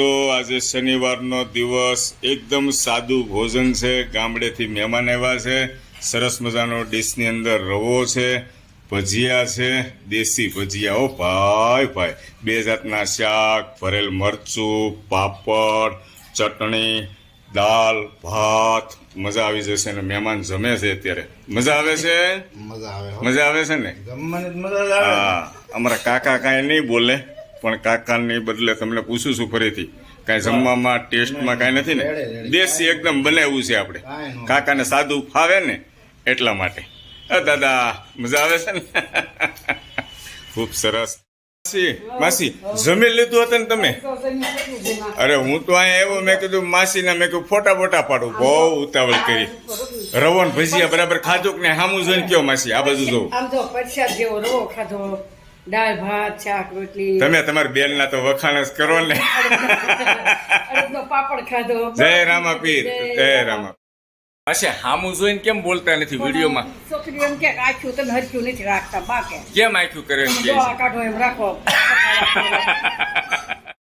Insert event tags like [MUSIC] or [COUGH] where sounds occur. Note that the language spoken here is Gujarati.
દોસ્તો આજે શનિવારનો દિવસ એકદમ સાદું ભોજન છે. ગામડેથી મહેમાન આવ્યા છે. સરસ મજાનો ડીશની અંદર રવો છે ભજીયા છે દેશી ભજીયા. ઓ ભાઈ ભાઈ. બે જાતના શાક ભરેલ મરચું પાપડ ચટણી દાલ ભાત. મજા આવી જશે ને મહેમાન જમે છે અત્યારે. મજા આવે છે? મજા આવે મજા આવે છે ને? જમવાની મજા આવે હા અમારા કાકા કાંઈ નહીં બોલે. પણ કાકાની બદલે તમને પૂછું છું ફરીથી. કાંઈ જમવામાં ટેસ્ટમાં કાંઈ નથી ને. દેશી એકદમ બનાવ્યું છે આપણે. કાકાને સાદું ફાવે ને એટલા માટે. અ દાદા મજા આવે છે ને? ખૂબ સરસ. માસી માસી જમી લીધું હતું ને તમે? અરે હું તો અહીંયા આવ્યો મેં કીધું માસીને મેં કીધું ફોટા ફોટા પાડું. બહુ ઉતાવળ કરી. રવણ ભજીયા બરાબર ખાધું કે ને હામું જોઈને કયો માસી આ બાજુ જોઉં. આમ તો પ્રસાદ જેવો રવો ખાધો. દાળ ભાત શાક રોટલી. તમે તમારી બેનના તો વખાણ જ કરો ને. પાપડ ખાધો જય રામા પીર જય રામા. અચ્છા હામું જોઈને કેમ બોલતા નથી વિડીયોમાં? છોકરી એમ કે આખ્યું તમે હરખ્યું નથી રાખતા બા કે. કેમ આખ્યું કરે એમ કે કાઢો એમ રાખો. [LAUGHS]